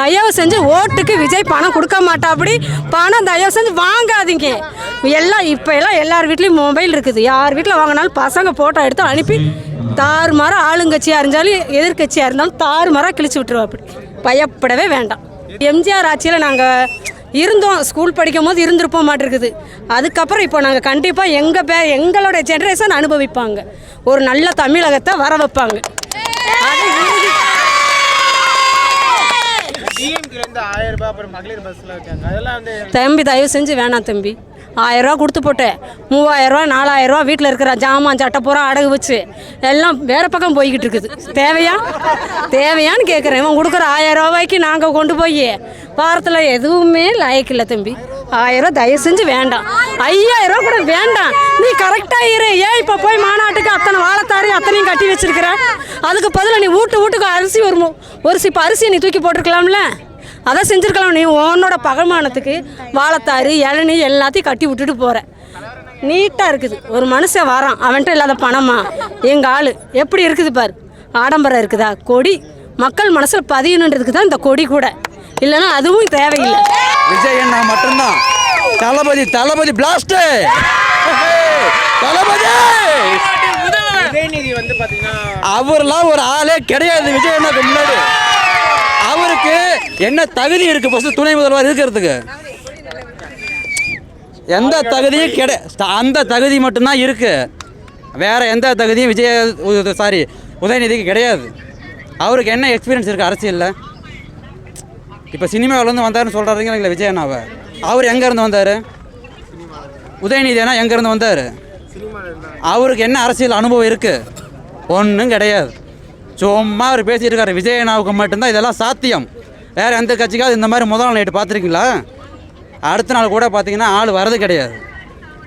தயவு செஞ்சு ஓட்டுக்கு விஜய் பணம் கொடுக்க மாட்டாப்படி. பணம் தயவு செஞ்சு வாங்காதீங்க. எல்லாம் இப்போ எல்லாம் எல்லார் வீட்லேயும் மொபைல் இருக்குது. யார் வீட்டில் வாங்கினாலும் பசங்க ஃபோட்டோ எடுத்து அனுப்பி தாறுமாறாக ஆளுங்கட்சியாக இருந்தாலும் எதிர்க்கட்சியாக இருந்தாலும் தாறுமாறாக கிழிச்சு விட்டுருவா அப்படி பயப்படவே வேண்டாம். எம்ஜிஆர் ஆட்சியில் நாங்கள் இருந்தோம். ஸ்கூல் படிக்கும் போது இருந்திருப்போம் மாட்டிருக்குது. அதுக்கப்புறம் இப்போ நாங்கள் கண்டிப்பாக எங்கள் பே எங்களோட ஜென்ரேஷன் அனுபவிப்பாங்க. ஒரு நல்ல தமிழகத்தை வர வைப்பாங்க ஆயிரம் ரூபாய் அப்புறம் மகளிர் பஸ்ஸில் இருக்காங்க அதெல்லாம் வந்து தம்பி தயவு செஞ்சு வேணாம் தம்பி. ஆயிரரூவா கொடுத்து போட்டேன். மூவாயிரரூவா நாலாயிரரூவா வீட்டில் இருக்கிற ஜாமான் சட்டை பூரா அடகு வச்சு. எல்லாம் வேறு பக்கம் போய்கிட்டு இருக்குது. தேவையா? தேவையான்னு கேட்குறேன் இவன் கொடுக்குற ஆயிரம் ரூபாய்க்கு நாங்கள் கொண்டு போய் வாரத்தில் எதுவுமே லாயக்கில்லை தம்பி. ஆயிரம் தயவு செஞ்சு வேண்டாம். ஐயாயிரம் ரூபா கூட வேண்டாம். நீ கரெக்டாக இரு. ஏன் இப்போ போய் மாநாட்டுக்கு அத்தனை வாழைத்தாரி அத்தனையும் கட்டி வச்சிருக்கிற? அதுக்கு பதிலாக நீ வீட்டு வீட்டுக்கு அரிசி வருமோ ஒரு சிப்ப அரிசியை நீ தூக்கி போட்டிருக்கலாம்ல? அதை செஞ்சுருக்கலாம் நீ. உன்னோட பகமானத்துக்கு வாழைத்தாறு இளநீ எல்லாத்தையும் கட்டி விட்டுட்டு போகிற நீட்டாக இருக்குது. ஒரு மனுஷன் வரான். அவன்கிட்ட இல்லாத பணமா? எங்கள் ஆள்? எப்படி இருக்குது பாரு. ஆடம்பரம் இருக்குதா? கொடி. மக்கள் மனசில் பதியணுன்றதுக்கு தான் இந்த கொடி கூட. இல்லைன்னா அதுவும் தேவையில்லை. விஜய் அண்ணா மட்டும்தான். தளபதி தளபதி பிளாஸ்ட் தளபதி! அவர்லாம் ஒரு ஆளே கிடையாது. விஜய் அண்ணாக்கு முன்னாடி. அவருக்கு என்ன தகுதி இருக்கு ஃபர்ஸ்ட் துணை முதல்வர் இருக்கிறதுக்கு? எந்த தகுதியும் கிடை அந்த தகுதி மட்டும்தான் இருக்கு. வேற எந்த தகுதியும் விஜய் சாரி உதயநிதிக்கு கிடையாது. அவருக்கு என்ன எக்ஸ்பீரியன்ஸ் இருக்குது அரசியலில்? இப்போ சினிமாவிலேருந்து வந்தாருன்னு சொல்கிறாருங்க இல்லை விஜயனாவை அவர் எங்கேருந்து வந்தார்? உதயநிதினா எங்கேருந்து வந்தார்? அவருக்கு என்ன அரசியல் அனுபவம் இருக்குது ஒன்றும் கிடையாது. சும்மா அவர் பேசிட்டு இருக்காரு விஜய் அண்ணாவுக்கு மட்டும்தான் இதெல்லாம் சாத்தியம். வேறு எந்த கட்சிக்காவது இந்த மாதிரி முதல் நாள் நைட்டு பார்த்துருக்கீங்களா? அடுத்த நாள் கூட பார்த்தீங்கன்னா ஆள் வரது கிடையாது.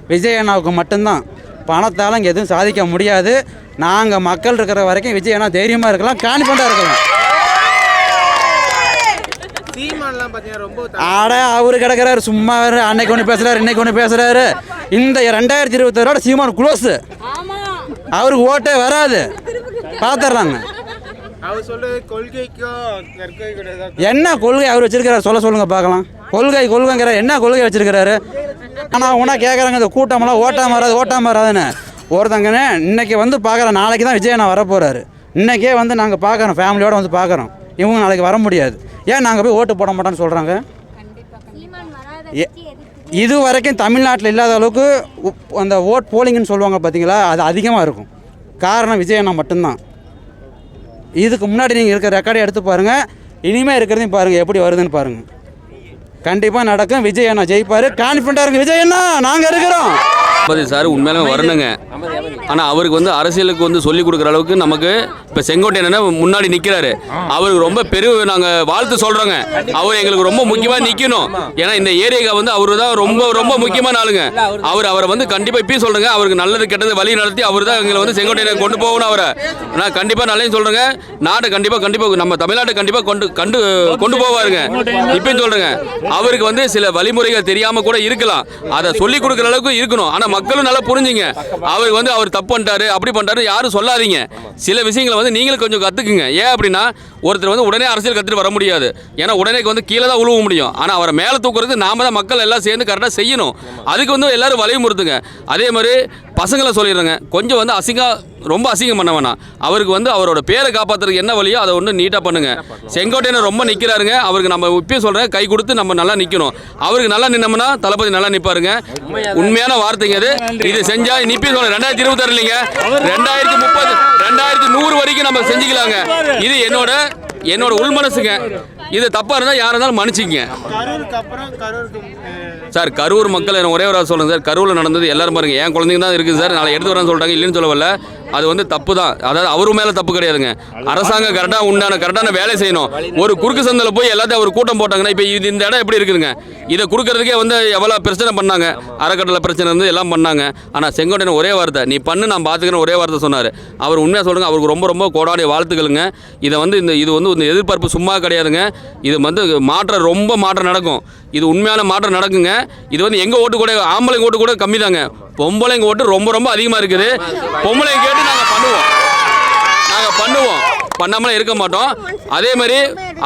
விஜய் அண்ணாவுக்கு மட்டும்தான். பணத்தால் இங்கே எதுவும் சாதிக்க முடியாது. நாங்கள் மக்கள் இருக்கிற வரைக்கும் விஜய் அண்ணா தைரியமாக இருக்கலாம் கான்ஃபிடண்ட்டாக இருக்கலாம். சீமான்லாம் பார்த்தீங்கன்னா ரொம்ப த- ஆட அவரு கிடக்குறாரு சும்மா வேற. அன்னைக்கு ஒன்று பேசுறாரு இன்னைக்கு ஒன்று பேசுறாரு. இந்த ரெண்டாயிரத்தி இருபத்தாறோட சீமான் க்ளோஸ் அவருக்கு ஓட்டே வராது. பார்த்துட்றாங்க அவர் சொல்றது கொள்கைக்கும் என்ன கொள்கை அவர் வச்சிருக்கிறார்? சொல்ல சொல்லுங்க பார்க்கலாம். கொள்கை கொள்கைங்கிற என்ன கொள்கை வச்சிருக்கிறாரு? ஆனால் உனா கேட்குறாங்க இந்த கூட்டமெல்லாம் ஓட்டாம வராது ஓட்டாம வராதுன்னு. ஒருத்தங்கன்னு இன்னைக்கு வந்து பார்க்குறேன் நாளைக்கு தான் விஜய் நான் வரப்போகிறாரு இன்னைக்கே வந்து நாங்கள் பார்க்குறோம் ஃபேமிலியோடு வந்து பார்க்குறோம். இவங்க நாளைக்கு வர முடியாது. ஏன் நாங்கள் போய் ஓட்டு போட மாட்டோம்னு சொல்கிறாங்க இது வரைக்கும் தமிழ்நாட்டில் இல்லாத அளவுக்கு அந்த ஓட் போலிங்னு சொல்லுவாங்க பார்த்தீங்களா அது அதிகமாக இருக்கும். காரணம் விஜய் அண்ணா மட்டும்தான். இதுக்கு முன்னாடி நீங்கள் இருக்கிற ரெக்கார்டை எடுத்து பாருங்கள் இனிமேல் இருக்கிறதையும் பாருங்கள் எப்படி வருதுன்னு பாருங்கள் கண்டிப்பாக நடக்கும். விஜய் அண்ணா ஜெயிப்பார். கான்ஃபிடண்ட்டாக இருங்க. விஜய் அண்ணா நாங்கள் இருக்கிறோம். சார் உண்மையிலுமே வரணுங்க. ஆனால் அவருக்கு வந்து அரசியலுக்கு வந்து சொல்லி கொடுக்குற அளவுக்கு நமக்கு இப்போ செங்கோட்டையன் முன்னாடி நிற்கிறாரு அவருக்கு ரொம்ப பெரு நாங்கள் வாழ்த்து சொல்கிறோங்க அவர் எங்களுக்கு ரொம்ப முக்கியமாக நிற்கணும் ஏன்னா இந்த ஏரியாவுக்கு வந்து அவர் தான் ரொம்ப ரொம்ப முக்கியமான ஆளுங்க. அவர் அவரை வந்து கண்டிப்பாக இப்பயும் சொல்கிறேங்க அவருக்கு நல்லது கெட்டது வழி நடத்தி அவர் தான் எங்களை வந்து செங்கோட்டையனை கொண்டு போகணும் அவரை. நான் கண்டிப்பாக நல்லது சொல்கிறேங்க நாட்டை கண்டிப்பாக கண்டிப்பாக நம்ம தமிழ்நாட்டை கண்டிப்பாக கொண்டு கண்டு கொண்டு போவாருங்க. இப்பயும் சொல்கிறேங்க அவருக்கு வந்து சில வழிமுறைகள் தெரியாமல் கூட இருக்கலாம். அதை சொல்லி கொடுக்குற அளவுக்கு இருக்கணும். ஆனால் மக்களும் நல்லா புரிஞ்சுங்க. அவருக்கு வந்து அவர் தப்பு பண்ணிட்டாரு அப்படி பண்ணிட்டாரு யாரும் சொல்லாதீங்க. சில விஷயங்களை வந்து நீங்களும் கொஞ்சம் கற்றுக்குங்க ஏன் அப்படின்னா ஒருத்தர் வந்து உடனே அரசியல் கற்றுட்டு வர முடியாது. ஏன்னா உடனே வந்து கீழே தான் உழுவ முடியும். ஆனால் அவரை மேலே தூக்குறது நாம தான் மக்கள் எல்லாம் சேர்ந்து கரெக்டாக செய்யணும். அதுக்கு வந்து எல்லோரும் வலியுறுத்துங்க. அதே மாதிரி பசங்களை சொல்லிடுறேங்க. கொஞ்சம் வந்து அசிங்கம் ரொம்ப அசிங்கம் பண்ண வேணாம். அவருக்கு வந்து அவரோட பேரை காப்பாற்றுறதுக்கு என்ன வழியோ அதை ஒன்று நீட்டாக பண்ணுங்க. செங்கோட்டையனை ரொம்ப நிற்கிறாருங்க அவருக்கு நம்ம இப்பயும் சொல்கிறேன் கை கொடுத்து நம்ம நல்லா நிற்கணும் அவருக்கு நல்லா நின்னோம்னா தளபதி நல்லா நிற்பாருங்க உண்மையான வார்த்தைங்க இது. இது செஞ்சா நிப்பி சொல்ல ரெண்டாயிரத்தி இருபத்தாறு இல்லைங்க ரெண்டாயிரத்தி முப்பது ரெண்டாயிரத்தி நூறு வரைக்கும் நம்ம செஞ்சுக்கலாங்க. இது என்னோட என்னோட உள் மனசுங்க. இது தப்பா இருந்தா யாராக இருந்தாலும் மன்னிச்சிங்க. சார் கரூர் மக்கள் ஒரே ஒரு சொல்லுங்கள் சொல்லுங்க சார். கரூரில் நடந்தது எல்லாரும் பாருங்கள் என் குழந்தைங்க தான் இருக்குது சார். நாளை எடுத்து வரேன்னு சொல்கிறாங்க இல்லைன்னு சொல்லவில்லை. அது வந்து தப்பு தான் அதாவது அவரு மேலே தப்பு கிடையாதுங்க. அரசாங்கம் கரெக்டாக உண்டான கரெக்டான வேலை செய்யணும். ஒரு குறுக்கு சந்தையில் போய் எல்லாத்தையும் அவர் கூட்டம் போட்டாங்கன்னா இப்போ இது இந்த இடம் எப்படி இருக்குதுங்க? இதை கொடுக்கறதுக்கே வந்து எவ்வளோ பிரச்சனை பண்ணாங்க? அறக்கட்டளை பிரச்சனை இருந்து எல்லாம் பண்ணாங்க. ஆனால் செங்கோட்டையன் ஒரே வார்த்தை நீ பண்ணு நான் பார்த்துக்கிறேன் ஒரே வார்த்தை சொன்னார். அவர் உண்மையாக சொல்லுங்கள் அவருக்கு ரொம்ப ரொம்ப கோடாடி வாழ்த்துக்களுங்க. இதை வந்து இந்த இது வந்து இந்த எதிர்பார்ப்பு சும்மா கிடையாதுங்க. இது வந்து மாற்றம் ரொம்ப மாற்றம் நடக்கும். இது உண்மையான மாற்றம் நடக்குங்க. இது வந்து எங்கள் ஓட்டு கூட ஆம்பளைங்க ஓட்டு கூட கம்மி தாங்க பொம்பளைங்க ஓட்டு ரொம்ப ரொம்ப அதிகமாக இருக்குது. பொம்பளைங்க கேட்டு நாங்கள் பண்ணுவோம். நாங்கள் பண்ணுவோம். பண்ணாமலாம் இருக்க மாட்டோம். அதே மாதிரி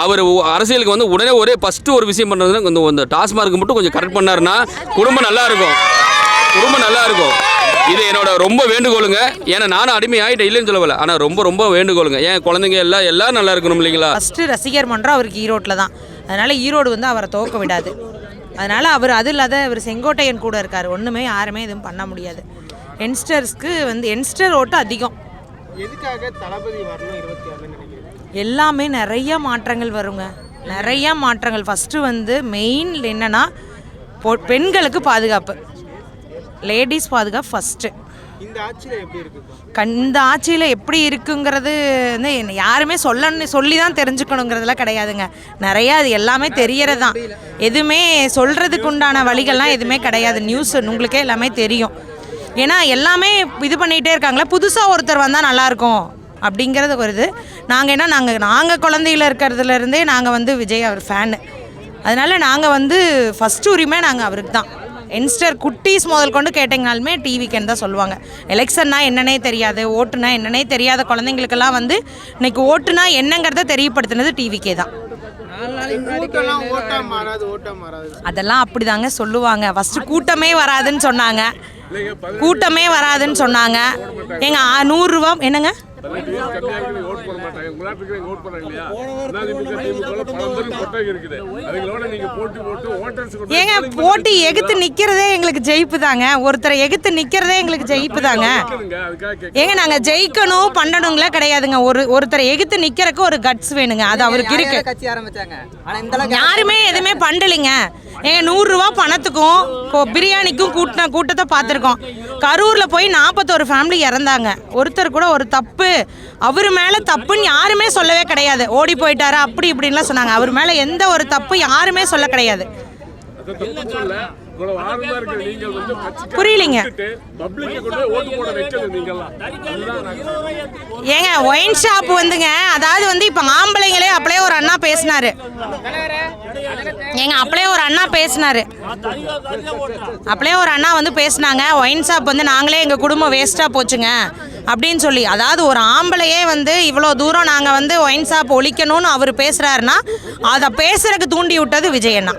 அவர் அரசியலுக்கு வந்து உடனே ஒரே ஃபஸ்ட்டு ஒரு விஷயம் பண்ணுறதுன்னா இந்த இந்த டாஸ்மார்க் மட்டும் கொஞ்சம் கரெக்ட் பண்ணாருன்னா குடும்பம் நல்லா இருக்கும். குடும்பம் நல்லா இருக்கும். இது என்னோட ரொம்ப வேண்டுகோளுங்க. ஏன்னா நானும் அடிமை ஆகிட்டேன் இல்லைன்னு சொல்லவில்லை. ஆனால் ரொம்ப ரொம்ப வேண்டுகோளுங்க. ஏன் குழந்தைங்க எல்லாம் எல்லாம் நல்லா இருக்கணும் இல்லைங்களா? ஃபஸ்ட்டு ரசிகர் மன்றம் அவருக்கு ஈரோட்டில் தான். அதனால் ஈரோடு வந்து அவரை துவக்க விடாது. அதனால் அவர் அது இல்லாத அவர் செங்கோட்டையன் கூட இருக்கார். ஒன்றுமே யாருமே எதுவும் பண்ண முடியாது. யங்ஸ்டர்ஸ்க்கு வந்து யங்ஸ்டர் ஓட்டு அதிகம். எதுக்காக தளபதி எல்லாமே நிறைய மாற்றங்கள் வருங்க. நிறைய மாற்றங்கள். ஃபஸ்ட்டு வந்து மெயின் என்னென்னா பெண்களுக்கு பாதுகாப்பு. லேடிஸ் பாதுகாப்பு ஃபஸ்ட்டு இந்த ஆட்சியில எப்படி இருக்கு இந்த ஆட்சியில் எப்படி இருக்குங்கிறது வந்து என்ன- யாருமே சொல்ல சொல்லி தான் தெரிஞ்சுக்கணுங்கிறதுலாம் கிடையாதுங்க. நிறையா அது எல்லாமே தெரியறது. தான் எதுவுமே சொல்கிறதுக்கு உண்டான வழிகள்லாம் எதுவுமே கிடையாது. நியூஸ் உங்களுக்கே எல்லாமே தெரியும். ஏன்னா எல்லாமே இது பண்ணிகிட்டே இருக்காங்களே புதுசாக ஒருத்தர் வந்தால் நல்லாயிருக்கும் அப்படிங்கிறது ஒரு இது. நாங்கள் என்ன நாங்கள் நாங்கள் குழந்தையில இருக்கிறதுலேருந்தே நாங்கள் வந்து விஜய் அவர் ஃபேனு அதனால் நாங்கள் வந்து ஃபஸ்ட்டு உரிமை நாங்கள் அவருக்கு தான் யங்ஸ்டர் குட்டீஸ் முதல் கொண்டு கேட்டிங்கனாலுமே டிவிக்குன்னு தான் சொல்லுவாங்க. எலெக்ஷன்னா என்னன்னே தெரியாது ஓட்டுனா என்னன்னே தெரியாத குழந்தைங்களுக்கெல்லாம் வந்து இன்னைக்கு ஓட்டுனா என்னங்கிறத தெரியப்படுத்தினது டிவிக்கே தான். அதெல்லாம் அப்படிதாங்க சொல்லுவாங்க. ஃபஸ்ட்டு கூட்டமே வராதுன்னு சொன்னாங்க. கூட்டமே வராதுன்னு சொன்னாங்க. ஏங்க நூறுரூவா என்னங்க? போட்டி ஏங்க போட்டி எகுத்து நிற்கிறதே எங்களுக்கு ஜெயிப்பு தாங்க ஒருத்தரை எகுத்து நிற்கிறதே எங்களுக்கு ஜெயிப்பு தாங்க ஏங்க நாங்கள் ஜெயிக்கணும் பண்ணணுங்களே கிடையாதுங்க. ஒரு ஒருத்தரை எகுத்து நிற்கிறக்கு ஒரு கட்ஸ் வேணுங்க. அது அவருக்கு இருக்கு. யாருமே எதுவுமே பண்ணலைங்க. ஏங்க நூறுரூவா பணத்துக்கும் இப்போ பிரியாணிக்கும் கூட்டின கூட்டத்தை பார்த்துருக்கோம். கரூரில் போய் நாற்பத்தோரு ஃபேமிலி இறந்தாங்க. ஒருத்தர் கூட ஒரு தப்பு. அவர் மேலே தப்புன்னு யாருமே சொல்லவே கிடையாது. ஓடி போயிட்டாரு அப்படி இப்படின்லாம் சொன்னாங்க. அவர் மேலே எந்த ஒரு தப்பு யாருமே சொல்ல கிடையாது. புரியலைங்க. ஏங்க ஒயின் ஷாப் வந்துங்க. அதாவது வந்து இப்போ ஆம்பளைங்களே அப்படியே ஒரு அண்ணா பேசினாரு. ஏங்க அப்படியே ஒரு அண்ணா பேசினாரு. அப்படியே ஒரு அண்ணா வந்து பேசினாங்க ஒயின் ஷாப் வந்து நாங்களே எங்கள் குடும்பம் வேஸ்ட்டாக போச்சுங்க. அப்படின்னு சொல்லி அதாவது ஒரு ஆம்பளையே வந்து இவ்வளோ தூரம் நாங்கள் வந்து ஒயின் ஷாப் ஒழிக்கணும்னு அவர் பேசுகிறாருன்னா அதை பேசுறதுக்கு தூண்டி விட்டது விஜய் அண்ணா.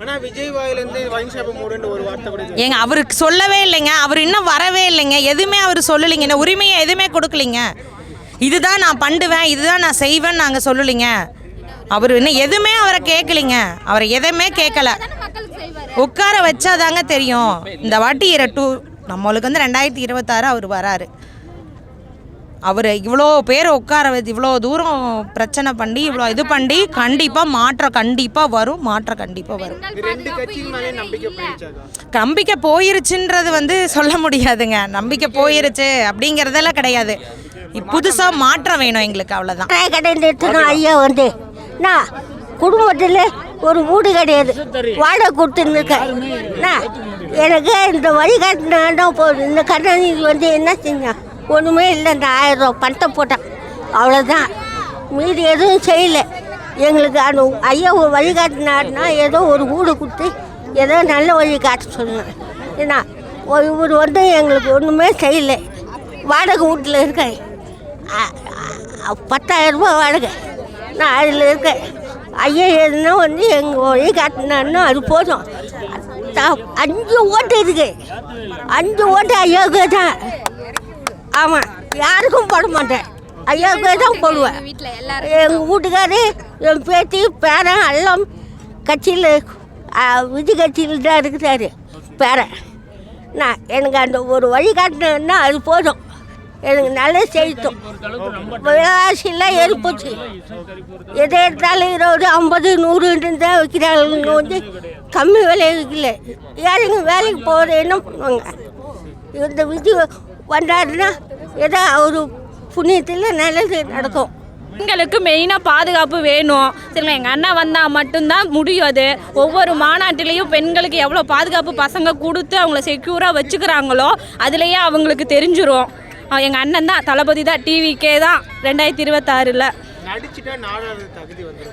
ஆனா விஜய் வாயிலிருந்து வைன் ஷாப் மூடுன்னு ஒரு வார்த்தை கூட இல்லை. ஏங்க அவருக்கு சொல்லவே இல்லைங்க அவர் இன்னும் வரவே இல்லைங்க. எதுவுமே அவர் சொல்லலைங்க உரிமையை எதுவுமே கொடுக்கலைங்க. இதுதான் நான் பண்ணுவேன் இதுதான் நான் செய்வேன்னு நாங்கள் சொல்லலைங்க. அவர் இன்னும் எதுவுமே அவரை கேட்கலைங்க அவரை எதுவுமே கேட்கல உட்கார வச்சாதாங்க தெரியும். இந்த வாட்டி டூ நம்மளுக்கு வந்து ரெண்டாயிரத்தி இருபத்தாறு அவர் வராரு. அவர் இவ்வளோ பேர் உட்கார வச்சு இவ்வளோ தூரம் பிரச்சனை பண்ணி இவ்வளோ இது பண்ணி கண்டிப்பாக மாற்றம் கண்டிப்பாக வரும் மாற்றம் கண்டிப்பாக வரும். நம்பிக்கை போயிருச்சுன்றது வந்து சொல்ல முடியாதுங்க. நம்பிக்கை போயிருச்சு அப்படிங்கிறதெல்லாம் கிடையாது. புதுசாக மாற்றம் வேணும் எங்களுக்கு அவ்வளோதான் ஐயா வந்து நான் குடும்பத்தில் ஒரு வீடு கிடையாது. வாடகை கொடுத்துன்னு இருக்கேன் நான் எனக்கு இந்த வழி வழிகாட்டினா போதும் இந்த கடனுக்கு வந்து என்ன செஞ்சான் ஒன்றுமே இல்லை இந்த ஆயிரம் ரூபா பணத்தை போட்டான். அவ்வளோதான் மீதி எதுவும் செய்யலை. எங்களுக்கு அந்த ஐயா ஒரு வழிகாட்டினாருன்னா ஏதோ ஒரு வீடு கொடுத்து ஏதோ நல்ல வழி காட்ட சொன்னேன் ஏன்னா இவர் வந்து எங்களுக்கு ஒன்றுமே செய்யலை. வாடகை வீட்டில் இருக்கேன். பத்தாயிரம் ரூபாய் வாடகை. நான் அதில் இருக்கேன் ஐயா எதுனா வந்து எங்கள் வழி காட்டினாருன்னா அது போதும். அஞ்சு ஓட்டு இருக்கு. அஞ்சு ஓட்டு ஐயாவுக்கு தான். ஆமாம் யாருக்கும் போட மாட்டேன். ஐயாவுக்கு தான் போடுவேன். எங்கள் வீட்டுக்காரு என் பேத்தி பேரன் எல்லாம் கட்சியில் விதி கட்சியில் தான் இருக்கிறாரு. பேரன். நான் எனக்கு அந்த ஒரு வழி காட்டினா அது போதும். எனக்கு நல்ல செய்தும் விலைவாசிலாம் ஏறி போச்சு எதை எடுத்தாலும் இருபது ஐம்பது நூறுன்னு தான் வைக்கிறாங்க வந்து கம்மி விலை விற்கல ஏழைங்க வேலைக்கு போகிறது என்ன பண்ணுவாங்க இந்த விதி வந்தாருன்னா ஏதோ ஒரு புண்ணியத்தில் நல்லது நடக்கும். பெண்களுக்கு மெயினாக பாதுகாப்பு வேணும். சரிங்களா? எங்கள் அண்ணா வந்தால் மட்டும்தான் முடியும் அது. ஒவ்வொரு மாநாட்டிலையும் பெண்களுக்கு எவ்வளோ பாதுகாப்பு பசங்க கொடுத்து அவங்கள செக்யூராக வச்சுக்கிறாங்களோ அதுலேயே அவங்களுக்கு தெரிஞ்சிடும் எங்கள் அண்ணன் தான் தளபதி தான் டிவிக்கே தான் ரெண்டாயிரத்தி இருபத்தாறில்.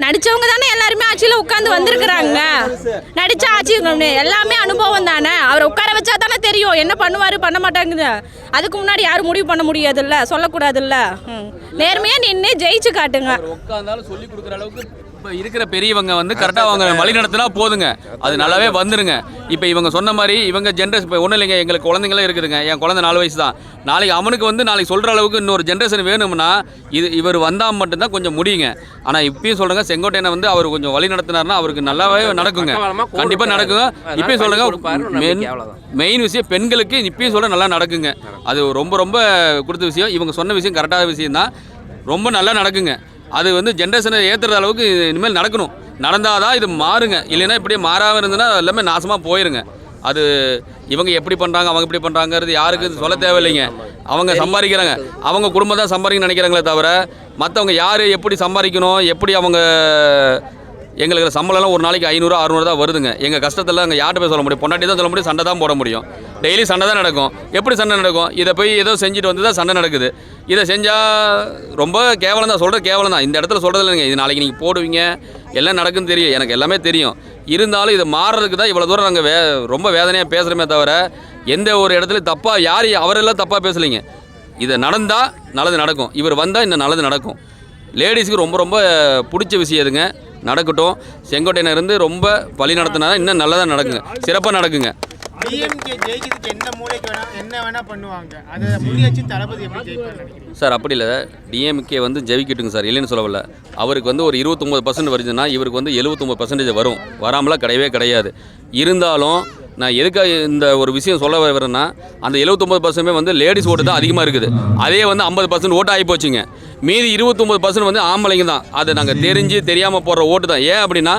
நடிச்சவங்க தானே எல்லாருமே ஆட்சியில் உட்காந்து வந்திருக்கிறாங்க. நடிச்ச ஆட்சி எல்லாமே அனுபவம் தானே. அவரை உட்கார வச்சா தானே தெரியும் என்ன பண்ணுவார் பண்ண மாட்டாங்குது அதுக்கு முன்னாடி யாரும் முடிவு பண்ண முடியாதுல்ல சொல்லக்கூடாதுல்ல. ம். நேர்மையா நின்று ஜெயிச்சு காட்டுங்க. அவர் உட்காந்தாலும் சொல்லி கொடுக்குற அளவுக்கு இப்போ இருக்கிற பெரியவங்க வந்து கரெக்டாக அவங்க வழி நடத்தினா போதுங்க. அது நல்லாவே வந்துருங்க. இப்போ இவங்க சொன்ன மாதிரி இவங்க ஜென்ரேஷன் இப்போ ஒன்றும் இல்லைங்க எங்களுக்கு குழந்தைங்களே இருக்குதுங்க. என் குழந்தை நாலு வயசு தான். நாளைக்கு அவனுக்கு வந்து நாளைக்கு சொல்கிற அளவுக்கு இன்னொரு ஜென்ரேஷன் வேணும்னா இது இவர் வந்தால் மட்டும்தான் கொஞ்சம் முடியுங்க. ஆனால் இப்பயும் சொல்கிறேங்க செங்கோட்டையனை வந்து அவர் கொஞ்சம் வழி நடத்தினார்னா அவருக்கு நல்லாவே நடக்குங்க. கண்டிப்பாக நடக்குங்க. இப்பயும் சொல்கிறேங்க மெயின் மெயின் விஷயம் பெண்களுக்கு இப்பயும் சொல்ல நல்லா நடக்குங்க. அது ரொம்ப ரொம்ப கொடுத்த விஷயம். இவங்க சொன்ன விஷயம் கரெக்டான விஷயம் தான் ரொம்ப நல்லா நடக்குங்க. அது வந்து ஜென்ரேஷனை ஏற்றுற அளவுக்கு இனிமேல் நடக்கணும். நடந்தால் தான் இது மாறுங்க. இல்லைன்னா இப்படியே மாறாமல் இருந்ததுன்னா எல்லாமே நாசமாக போயிருங்க. அது இவங்க எப்படி பண்ணுறாங்க அவங்க எப்படி பண்ணுறாங்கிறது யாருக்கு சொல்ல தேவையில்லைங்க. அவங்க சம்பாதிக்கிறாங்க. அவங்க குடும்பம் தான் சம்பாதிக்கணும்னு நினைக்கிறாங்களே தவிர மற்றவங்க யார் எப்படி சம்பாதிக்கணும் எப்படி அவங்க எங்களுக்கு சம்பளம்லாம் ஒரு நாளைக்கு ஐநூறு அறுநூறு தான் வருதுங்க. எங்கள் கஷ்டத்தில் அங்கே யார்கிட்ட போய் சொல்ல முடியும்? பொண்டாட்டி தான் சொல்ல முடியும் சண்டை தான் போட முடியும். டெய்லி சண்டை தான் நடக்கும். எப்படி சண்டை நடக்கும்? இதை போய் ஏதோ செஞ்சுட்டு வந்து தான் சண்டை நடக்குது. இதை செஞ்சால் ரொம்ப கேவலம் தான் சொல்கிறது கேவலம் தான். இந்த இடத்துல சொல்கிறது இல்லைங்க. இது நாளைக்கு நீங்கள் போடுவீங்க. எல்லாம் நடக்குன்னு தெரியும். எனக்கு எல்லாமே தெரியும். இருந்தாலும் இது மாறுறதுக்கு தான் இவ்வளோ தூரம் நாங்கள் வே ரொம்ப வேதனையாக பேசுகிறோமே தவிர எந்த ஒரு இடத்துல தப்பாக யார் அவரெல்லாம் தப்பாக பேசலைங்க. இது நடந்தால் நல்லது நடக்கும். இவர் வந்தால் இன்னும் நல்லது நடக்கும். லேடிஸுக்கு ரொம்ப ரொம்ப பிடிச்ச விஷயம் இதுங்க நடக்கட்டும். செங்கோட்டையனர் இருந்து ரொம்ப வழி நடத்தினா இன்னும் நல்லதாக நடக்குங்க. சிறப்பாக நடக்குங்க. சார் அப்படி இல்லை. டிஎம்கே வந்து ஜெயிக்கட்டுங்க சார் இல்லைன்னு சொல்லவில்ல. அவருக்கு வந்து ஒரு இருபத்தொம்போது பர்சன்ட் வருதுன்னா இவருக்கு வந்து எழுபத்தொம்பது பர்சன்டேஜ் வரும். வராமலாம் கிடையவே கிடையாது. இருந்தாலும் நான் எதுக்காக இந்த ஒரு விஷயம் சொல்ல வரேன்னா அந்த எழுபத்தொம்பது பர்சன்ட்மே வந்து லேடிஸ் ஓட்டு தான் அதிகமாக இருக்குது. அதே வந்து ஐம்பது பர்சன்ட் ஓட்டு ஆகி போச்சுங்க. மீதி இருபத்தொம்பது பர்சன்ட் வந்து ஆம்பளைங்க தான். அதை நாங்கள் தெரிஞ்சு தெரியாமல் போடுற ஓட்டு தான். ஏன் அப்படின்னா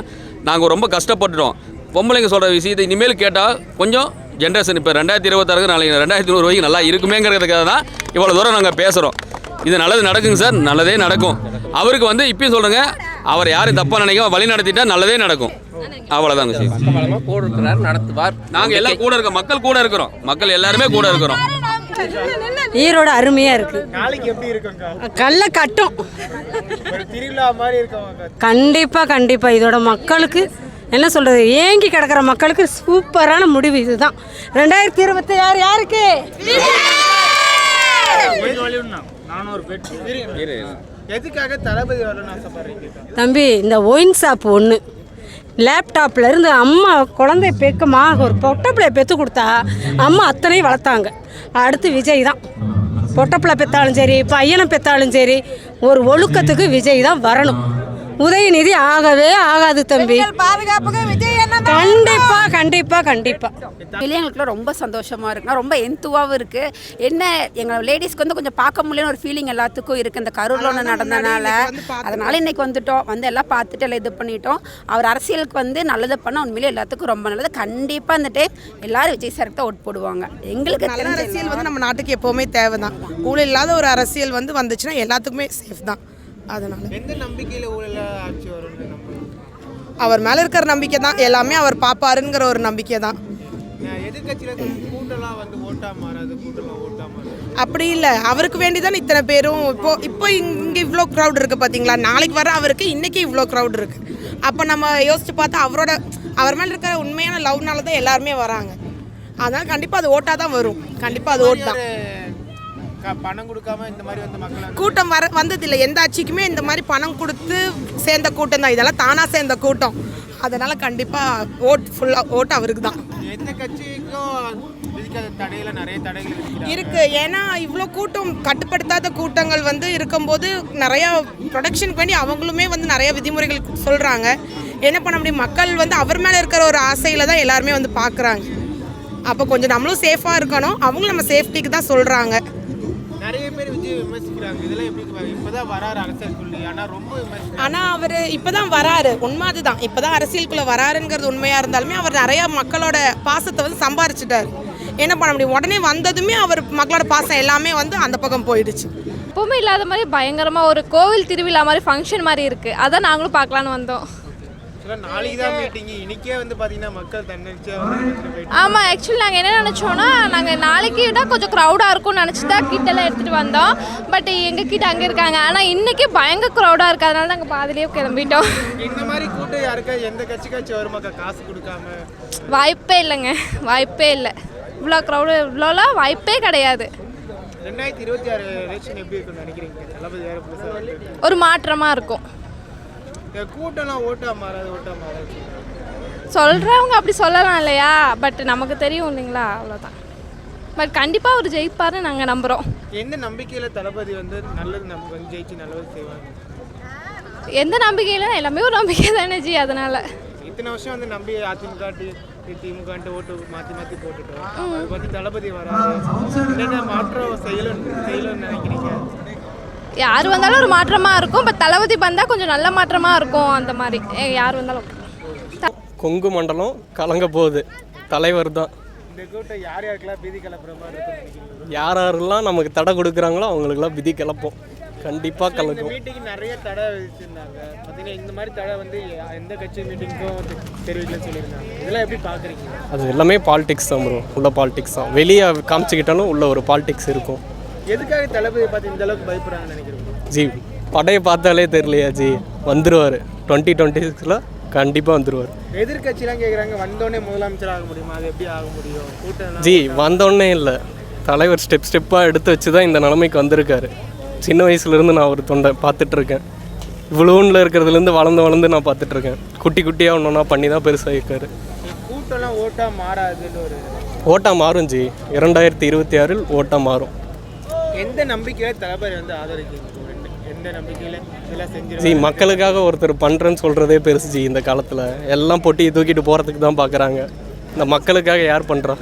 நாங்கள் ரொம்ப கஷ்டப்பட்டுட்டோம். பொம்பளைங்க சொல்கிற விஷயத்தை இனிமேல் கேட்டால் கொஞ்சம் ஜென்ரேஷன் இப்போ ரெண்டாயிரத்தி இருபத்தாறு நாளைக்கு ரெண்டாயிரத்தி நூறு வரைக்கும் நல்லா இருக்குமேங்கிறதுக்காக தான் இவ்வளோ தூரம் நாங்கள் பேசுகிறோம் இது நல்லது நடக்குங்க சார். நல்லதே நடக்கும். அவருக்கு வந்து இப்பயும் சொல்கிறேங்க அவர் யாரும் தப்பாக நினைக்காம வழி நடத்திட்டா நல்லதே நடக்கும். அவ்வளோதாங்க விஷயம் கூட இருக்கிறார் நடத்துவார். நாங்கள் எல்லாம் கூட இருக்கோம். மக்கள் கூட இருக்கிறோம். மக்கள் எல்லாருமே கூட இருக்கிறோம். ஈரோடு எப்படி இருக்குங்க கல்ல கட்டும். கண்டிப்பாக கண்டிப்பாக இதோட மக்களுக்கு என்ன சொல்கிறது ஏங்கி கிடக்கிற மக்களுக்கு சூப்பரான முடிவு இதுதான். ரெண்டாயிரத்தி இருபத்தி ஆறு யாருக்கு? எதுக்காக தளபதி வரணும்னு ஆசைப்படுறீங்க? தம்பி இந்த ஒயின் ஷாப் ஒன்று லேப்டாப்பில் இருந்து அம்மா குழந்தை பெக்கமா ஒரு பொட்டப்பிள்ளைய பெற்று கொடுத்தா அம்மா அத்தனையும் வளர்த்தாங்க. அடுத்து விஜய் தான். பொட்டப்பிள்ளை பெற்றாலும் சரி பையனை பெற்றாலும் சரி ஒரு ஒழுக்கத்துக்கு விஜய் தான் வரணும். உதயநிதி ஆகவே ஆகாது தம்பி. கண்டிப்பா கண்டிப்பா கண்டிப்பா. பிள்ளைங்களுக்குலாம் ரொம்ப சந்தோஷமாக இருக்குன்னா ரொம்ப எந்துவாகவும் இருக்குது என்ன எங்கள் லேடிஸ்க்கு வந்து கொஞ்சம் பார்க்க முடியலன்னு ஒரு ஃபீலிங் எல்லாத்துக்கும் இருக்குது இந்த கரூரில் ஒன்று நடந்தனால. அதனால் இன்னைக்கு வந்துட்டோம். வந்து எல்லாம் பார்த்துட்டு எல்லாம் இது பண்ணிட்டோம். அவர் அரசியலுக்கு வந்து நல்லது பண்ண உண்மையிலே எல்லாத்துக்கும் ரொம்ப நல்லது. கண்டிப்பாக இந்த டைம் எல்லாரும் விஜய் சாருக்கு தான் ஓட் போடுவாங்க. எங்களுக்கு அரசியல் வந்து நம்ம நாட்டுக்கு எப்போவுமே தேவை தான் ஊழல் இல்லாத ஒரு அரசியல் வந்து வந்துச்சுன்னா எல்லாத்துக்குமே சேஃப் தான். அதனால. எந்த நம்பிக்கையில ஊழல ஆட்சி வரும்னு அவர் மேலே இருக்கிற நம்பிக்கை தான். எல்லாமே அவர் பார்ப்பாருங்கிற ஒரு நம்பிக்கை தான். எதிர்கட்சியில கூட்டம்லாம் வந்து ஓட்டா மாறாது கூட்டம்லாம் ஓட்டா மாறாது. அப்படி இல்லை. அவருக்கு வேண்டி தான் இத்தனை பேரும். இப்போ இப்போ இங்கே இவ்வளோ க்ரௌட் இருக்குது பார்த்தீங்களா நாளைக்கு வர அவருக்கு இன்றைக்கி இவ்வளோ க்ரௌட் இருக்குது அப்போ நம்ம யோசிச்சு பார்த்தா அவரோட அவர் மேலே இருக்கிற உண்மையான லவ்னால தான் எல்லாருமே வராங்க. அதனால் கண்டிப்பாக அது ஓட்டாக தான் வரும். கண்டிப்பாக அது ஓட் தான். க- பணம் கொடுக்காம இந்த மாதிரி வந்து மக்களை? கூட்டம் வர வந்ததில்லை. எந்த ஆட்சிக்குமே இந்த மாதிரி பணம் கொடுத்து சேர்ந்த கூட்டம் தான். இதெல்லாம் தானாக சேர்ந்த கூட்டம். அதனால் கண்டிப்பாக ஓட் ஃபுல்லாக ஓட்டு அவருக்கு தான். எந்த கட்சிக்கும் இருக்கு. ஏன்னா இவ்வளோ கூட்டம் கட்டுப்படுத்தாத கூட்டங்கள் வந்து இருக்கும்போது நிறையா ப்ரொடக்ஷனுக்கு வேண்டி அவங்களுமே வந்து நிறைய விதிமுறைகள் சொல்கிறாங்க என்ன பண்ண முடியும்? மக்கள் வந்து அவர் மேலே இருக்கிற ஒரு ஆசையில் தான் எல்லாருமே வந்து பார்க்குறாங்க அப்போ கொஞ்சம் நம்மளும் சேஃபாக இருக்கணும். அவங்களும் நம்ம சேஃப்டிக்கு தான் சொல்கிறாங்க விமர்சிக்கிறாங்க. இதெல்லாம் எப்படி இப்பதான் வராரு அரசியல் சொல்லி. ஆனா ரொம்ப ஆனால் அவர் இப்போ தான் வராரு. உண்மை அதுதான் இப்போ தான் அரசியலுக்குள்ளே வராருங்கிறது உண்மையாக இருந்தாலுமே அவர் நிறையா மக்களோட பாசத்தை வந்து சம்பாரிச்சிட்டார். என்ன பண்ண முடியும்? உடனே வந்ததுமே அவர் மக்களோட பாசம் எல்லாமே வந்து அந்த பக்கம் போயிடுச்சு. எப்பவுமே இல்லாத மாதிரி பயங்கரமாக ஒரு கோவில் திருவிழா மாதிரி ஃபங்க்ஷன் மாதிரி இருக்குது அதான் நாங்களும் பார்க்கலான்னு வந்தோம். ஆமாம் ஆக்சுவலி நாங்கள் என்ன நினச்சோன்னா நாங்கள் நாளைக்கு விட கொஞ்சம் க்ரௌடாக இருக்கும்னு நினச்சி தான் கிட்டெல்லாம் எடுத்துகிட்டு வந்தோம். பட் எங்கள் கிட்ட அங்கே இருக்காங்க. ஆனால் இன்றைக்கி பயங்கர க்ரௌடாக இருக்குது அதனால நாங்கள் பாதிலேயே கிளம்பிட்டோம். இந்த மாதிரி கூட்டம் யாருக்கா எந்த கட்சிக்காச்சும் வருமாக்கா காசு கொடுக்காம. வாய்ப்பே இல்லைங்க. வாய்ப்பே இல்லை. இவ்வளோ க்ரௌடு இவ்வளோலாம் வாய்ப்பே கிடையாது. ரெண்டாயிரத்தி இருபத்தி ஆறு எலெக்ஷன் எப்படி இருக்கும்னு நினைக்கிறீங்க? ஒரு மாற்றமாக இருக்கும். கூட்டம்லாம் ஓட்டா மாறாது ஓட்டா மாறாது சொல்கிறவங்க அப்படி சொல்லலாம் இல்லையா? பட் நமக்கு தெரியும் இல்லைங்களா? அவ்வளோதான் பட் கண்டிப்பாக அவர் ஜெயிப்பார்னு நாங்கள் நம்புகிறோம் எந்த நம்பிக்கையில தளபதி வந்து நல்லது நம்ம வந்து ஜெயிச்சு நல்லது செய்வாங்க? எந்த நம்பிக்கையில்? எல்லாமே ஒரு நம்பிக்கை தானே ஜி அதனால். இத்தனை வருஷம் வந்து நம்பி அதிமுக திமுகன்ட்டு ஓட்டு மாற்றி மாற்றி போட்டுட்டோம். அது பற்றி தளபதி வராது. என்னென்ன மாற்றம் செய்யணும் செய்யணும்னு நினைக்கிறீங்க? யார் வந்தாலும் ஒரு மாற்றமாக இருக்கும் பட் தளபதி வந்தால் கொஞ்சம் நல்ல மாற்றமாக இருக்கும் அந்த மாதிரி. யார் வந்தாலும். கொங்கு மண்டலம் கலங்க போகுது. தலைவர் தான். யார் யாரெல்லாம் நமக்கு தடை கொடுக்குறாங்களோ அவங்களுக்குலாம் விதி கிளப்போம் கண்டிப்பாக கலக்கும். மீட்டிங் நிறைய தடை பார்த்தீங்கன்னா இந்த மாதிரி தடை வந்து எந்த கட்சி மீட்டிங்க்கும் தெரிவிக்கலன்னு சொல்லியிருந்தாங்க. இதெல்லாம் எப்படி பார்க்குறீங்க அது எல்லாமே பாலிடிக்ஸ் தான் ப்ரோ உள்ள பாலிடிக்ஸ் தான். வெளியே காமிச்சிக்கிட்டாலும் உள்ள ஒரு பாலிடிக்ஸ் இருக்கும். எதுக்காக தளபதி பார்த்து இந்த அளவுக்கு பயப்படுறாங்கன்னு நினைக்கிறீங்க? ஜி படையை பார்த்தாலே தெரியலையா ஜி? வந்துருவார். டுவெண்ட்டி டுவெண்ட்டி சிக்ஸில் கண்டிப்பாக வந்துருவார். எதிர்கட்சிலாம் கேட்குறாங்க வந்தோடனே முதலமைச்சர் ஆக முடியுமா? அது எப்படி ஆக முடியும்? கூட்டம் ஜி வந்தோடனே இல்லை. தலைவர் ஸ்டெப் ஸ்டெப்பாக எடுத்து வச்சு தான் இந்த நிலைமைக்கு வந்திருக்காரு. சின்ன வயசுலேருந்து நான் ஒரு தொண்டை பார்த்துட்ருக்கேன். இவ்வளோன்ல இருக்கிறதுலேருந்து வளர்ந்து வளர்ந்து நான் பார்த்துட்ருக்கேன். குட்டி குட்டியாக ஒன்று ஒன்றா பண்ணி தான் பெருசாகிருக்காரு கூட்டம்லாம் ஓட்டா மாறாதுன்னு ஒரு ஓட்டா மாறும் ஜி. இரண்டாயிரத்தி இருபத்தி ஆறில் ஓட்டா மாறும். எந்த நம்பிக்கையில தளபதி வந்து ஆதரிக்கிறீங்க எந்த- ஜி மக்களுக்காக ஒருத்தர் பண்ணுறேன்னு சொல்கிறதே பெருசு ஜி இந்த காலத்தில். எல்லாம் பொட்டி தூக்கிட்டு போகிறதுக்கு தான் பார்க்குறாங்க இந்த மக்களுக்காக யார் பண்ணுறா